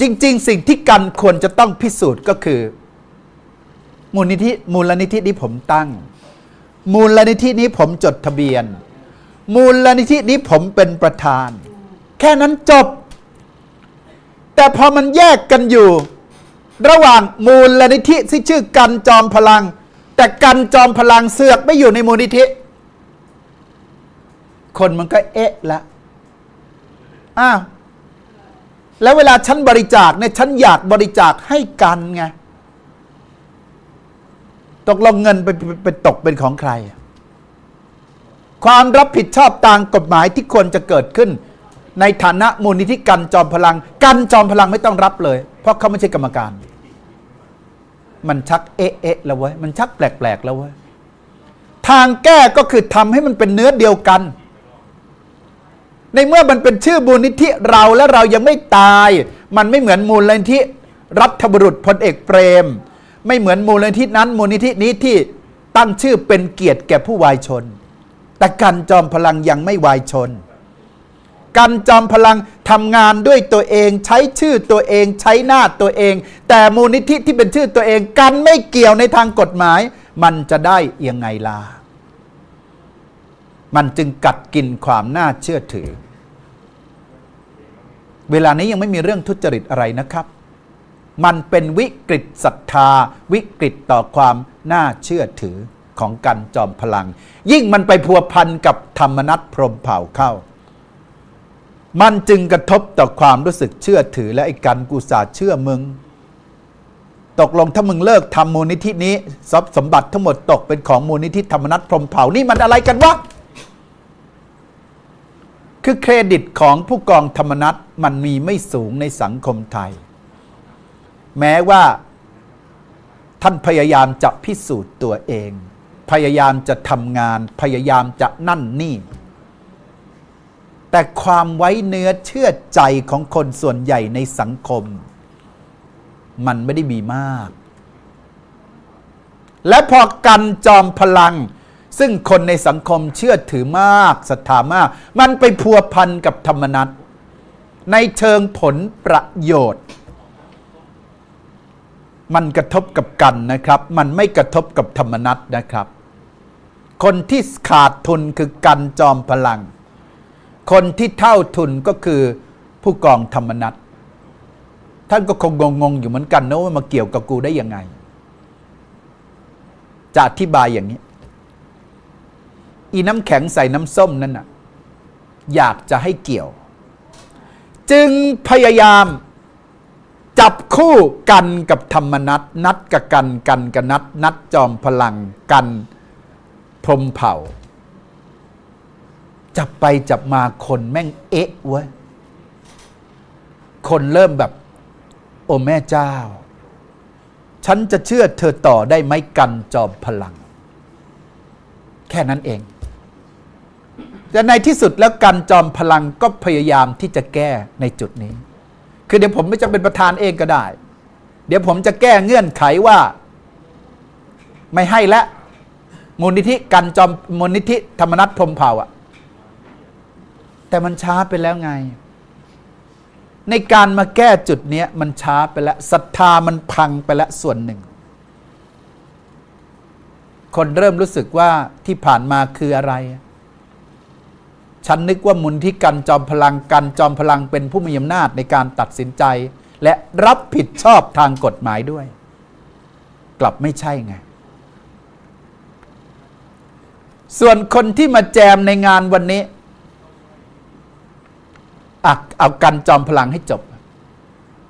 จริง ๆ สิ่งที่กันควรจะต้องพิสูจน์ก็คือ มูลนิธิมูลนิธินี้ผมตั้ง มูลนิธินี้ผมจดทะเบียน มูลนิธินี้ผมเป็นประธาน แค่นั้นจบ แต่พอมันแยกกันอยู่ ระหว่างมูลนิธิที่ชื่อกันจอมพลัง แต่กันจอมพลังเสือกไม่อยู่ในมูลนิธิ คนมันก็เอ๊ะละอ้าว แล้วเวลาฉันบริจาคเนี่ยฉันอยากบริจาคให้กันไงตกลงเงินไปไปตกเป็นของใคร ความรับผิดชอบตามกฎหมายที่ควรจะเกิดขึ้น ในฐานะมูลนิธิกันจอมพลัง กันจอมพลังไม่ต้องรับเลย เพราะเขาไม่ใช่กรรมการ มันชักเอ๊ะเอ๊ะแล้วเว้ยมันชักแปลกๆแล้วเว้ยทางแก้ก็คือทำให้มันเป็นเนื้อเดียวกัน ในเมื่อมันเป็นชื่อมูลนิธิเราและเรายังไม่ตาย มันไม่เหมือนมูลนิธิรัฐบุรุษพลเอกเปรม ไม่เหมือนมูลนิธินั้น มูลนิธินี้ที่ตั้งชื่อเป็นเกียรติแก่ผู้วายชน แต่กันจอมพลังยังไม่วายชน กันจอมพลังทำงานด้วยตัวเองใช้ชื่อตัวเองใช้หน้าตัวเอง แต่มูลนิธิที่เป็นชื่อตัวเองกันไม่เกี่ยวในทางกฎหมาย มันจะได้ยังไงล่ะ มันจึงกัดกินความน่าเชื่อถือ เวลานี้ยังไม่มีเรื่องทุจริตอะไรนะครับ มันเป็นวิกฤตศรัทธา วิกฤตต่อความน่าเชื่อถือของกันจอมพลัง ยิ่งมันไปพัวพันกับธรรมนัตพรมเผ่าเข้า มันจึงกระทบต่อความรู้สึกเชื่อถือและไอ้กันกูสาเชื่อมึง ตกลงถ้ามึงเลิกทำมูลนิธินี้ทรัพย์สมบัติทั้งหมดตกเป็นของมูลนิธิธรรมนัตพรมเผ่านี่มันอะไรกันวะ คือเครดิตของผู้กองธรรมนัตมันมีไม่สูงในสังคมไทย แม้ว่า ท่านพยายามจะพิสูจน์ตัวเอง พยายามจะทำงาน พยายามจะนั่นนี่ แต่ความไว้เนื้อเชื่อใจของคนส่วนใหญ่ในสังคม มันไม่ได้มีมาก และพอกันจอมพลัง ซึ่งคนในสังคมเชื่อถือมากศรัทธามาก มันไปพัวพันกับธรรมนัตในเชิงผลประโยชน์ มันกระทบกับกันนะครับ มันไม่กระทบกับธรรมนัตนะครับ คนที่ขาดทุนคือกันจอมพลัง คนที่เท่าทุนก็คือผู้กองธรรมนัตท่านก็คงงงๆอยู่เหมือนกันนะว่ามาเกี่ยวกับกูได้ยังไง จะอธิบายอย่างนี้ อีน้ำแข็งใส่น้ำส้มนั่นน่ะอยากจะให้เกี่ยว จึงพยายามจับคู่กันกับธรรมนัตนัดกับกันกันกับนัดนัดจอมพลังกันพรมเผ่า จับไปจับมาคนแม่งเอ๊ะเว้ยคนเริ่มแบบ โอ้แม่เจ้า ฉันจะเชื่อเธอต่อได้ไหมกันจอมพลัง แค่นั้นเอง แต่ในที่สุดแล้วกันจอมพลังก็พยายามที่จะแก้ในจุดนี้ คือเดี๋ยวผมไม่จำเป็นประธานเองก็ได้ เดี๋ยวผมจะแก้เงื่อนไขว่า ไม่ให้และมูลนิธิกันจอมมูลนิธิธรรมนัตพรมเผ่าอะแต่มันช้าไปแล้วไง ในการมาแก้จุดนี้มันช้าไปแล้วศรัทธามันพังไปแล้วส่วนหนึ่ง คนเริ่มรู้สึกว่าที่ผ่านมาคืออะไร ฉันนึกว่ามุนที่กันจอมพลังกันจอมพลังเป็นผู้มีอำนาจในการตัดสินใจ และรับผิดชอบทางกฎหมายด้วย กลับไม่ใช่ไง ส่วนคนที่มาแจมในงานวันนี้อะเอากันจอมพลังให้จบ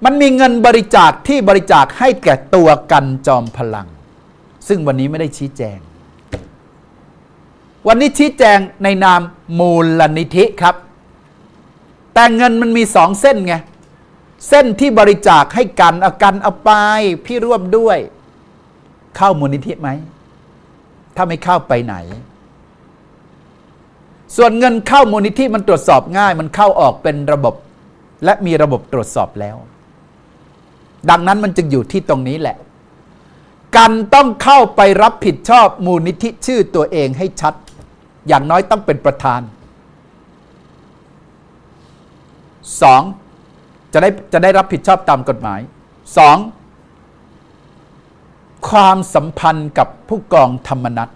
มันมีเงินบริจาคที่บริจาคให้แก่ตัวกันจอมพลัง ซึ่งวันนี้ไม่ได้ชี้แจง วันนี้ชี้แจงในนามมูลนิธิครับ แต่เงินมันมีสองเส้นไง เส้นที่บริจาคให้กันเอากันเอาไปพี่ร่วมด้วย เข้ามูลนิธิไหม ถ้าไม่เข้าไปไหน ส่วนเงินเข้ามูลนิธิมันตรวจสอบง่าย มันเข้าออกเป็นระบบ และมีระบบตรวจสอบแล้ว ดังนั้นมันจึงอยู่ที่ตรงนี้แหละกันต้องเข้าไปรับผิดชอบมูลนิธิชื่อตัวเองให้ชัด อย่างน้อยต้องเป็นประธาน 2. จะได้จะได้รับผิดชอบตามกฎหมายสองความสัมพันธ์กับผู้กองธรรมนัต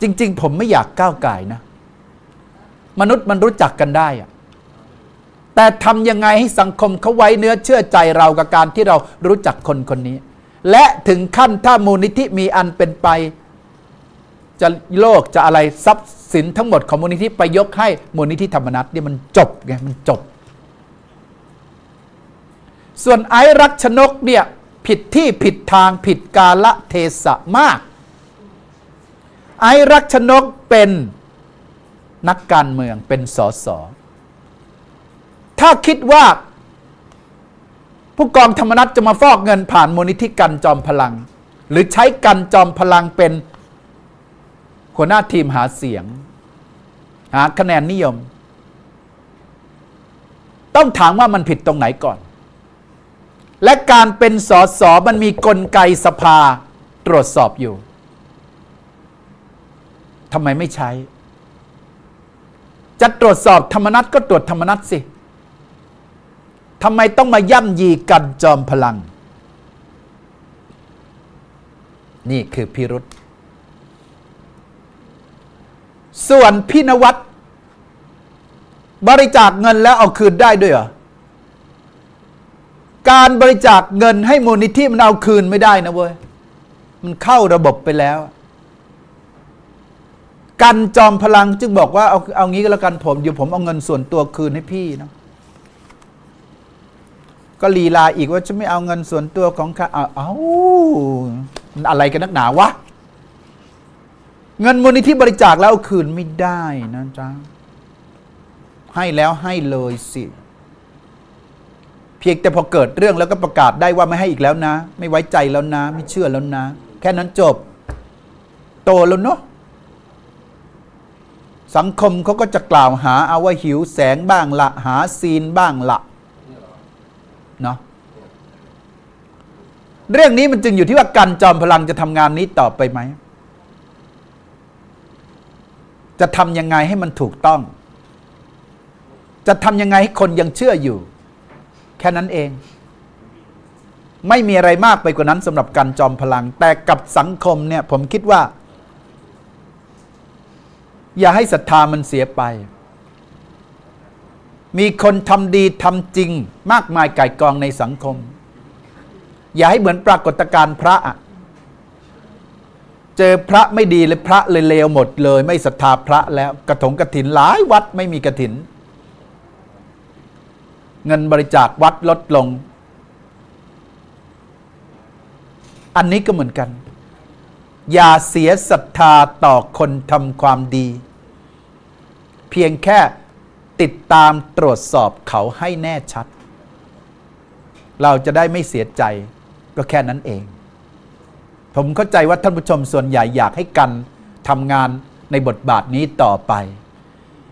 จริง ๆ ผมไม่อยากก้าวไก่นะ มนุษย์มันรู้จักกันได้อะแต่ทำยังไงให้สังคมเขาไว้เนื้อเชื่อใจเรากับการที่เรารู้จักคนคนนี้ และถึงขั้นถ้ามูลนิธิมีอันเป็นไป จะโลกจะอะไรทรัพย์สินทั้งหมดของมูลนิธิไปยกให้มูลนิธิธรรมนัตเนี่ยมันจบไงมันจบ ส่วนไอ้รักชนกเนี่ยผิดที่ผิดทางผิดกาละเทศะมาก ไอ้รักชนกเป็นนักการเมืองเป็นสสถ้าคิดว่า ผู้กองธรรมนัฐจะมาฟอกเงินผ่านมูลนิธิกันจอมพลัง หรือใช้กันจอมพลังเป็น หัวหน้าทีมหาเสียง หาคะแนนนิยม ต้องถามว่ามันผิดตรงไหนก่อน และการเป็นสอสอมันมีกลไกสภาตรวจสอบอยู่ทำไมไม่ใช้ จะตรวจสอบธรรมนัตก็ตรวจธรรมนัตสิทำไมต้องมาย่ำยีกันจอมพลัง นี่คือพิรุษ ส่วนพี่นวัดบริจาคเงินแล้วเอาคืนได้ด้วยเหรอ การบริจาคเงินให้มูลนิธิมันเอาคืนไม่ได้นะเว้ย มันเข้าระบบไปแล้ว กันจอมพลังจึงบอกว่าเอาเอางี้ก็แล้วกันผมเดี๋ยวผมเอาเงินส่วนตัวคืนให้พี่นะก็ลีลาอีกว่าจะไม่เอาเงินส่วนตัวของข้าเอาเอามันอะไรกันนักหนาวะ เงินมูลนิธิบริจาคแล้วคืนไม่ได้นะจ๊ะให้แล้วให้เลยสิ เพียงแต่พอเกิดเรื่องแล้วก็ประกาศได้ว่าไม่ให้อีกแล้วนะ ไม่ไว้ใจแล้วนะ ไม่เชื่อแล้วนะ แค่นั้นจบ โตแล้วเนาะสังคมเขาก็จะกล่าวหาเอาว่าหิวแสงบ้างละ หาซีนบ้างละเนาะเรื่องนี้มันจึงอยู่ที่ว่ากันจอมพลังจะทำงานนี้ต่อไปไหม จะทำยังไงให้มันถูกต้อง จะทำยังไงให้คนยังเชื่ออยู่ แค่นั้นเอง ไม่มีอะไรมากไปกว่านั้นสำหรับการจอมพลัง แต่กับสังคมเนี่ยผมคิดว่า อย่าให้ศรัทธามันเสียไป มีคนทำดีทำจริง มากมายไก่กองในสังคม อย่าให้เหมือนปรากฏการณ์พระอะ เจอพระไม่ดีเลยพระเลยเลวหมดเลย ไม่ศรัทธาพระแล้วกระถงกระถินหลายวัดไม่มีกระถิน เงินบริจาควัดลดลง อันนี้ก็เหมือนกัน อย่าเสียศรัทธาต่อคนทำความดี เพียงแค่ติดตามตรวจสอบเขาให้แน่ชัด เราจะได้ไม่เสียใจก็แค่นั้นเอง ผมเข้าใจว่าท่านผู้ชมส่วนใหญ่อยากให้กันทำงานในบทบาทนี้ต่อไป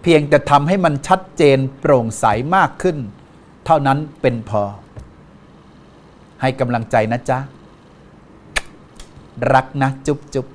เพียงแต่ทำให้มันชัดเจนโปร่งใสมากขึ้น เท่านั้นเป็นพอ ให้กำลังใจนะจ๊ะ รักนะจุ๊บจุ๊บ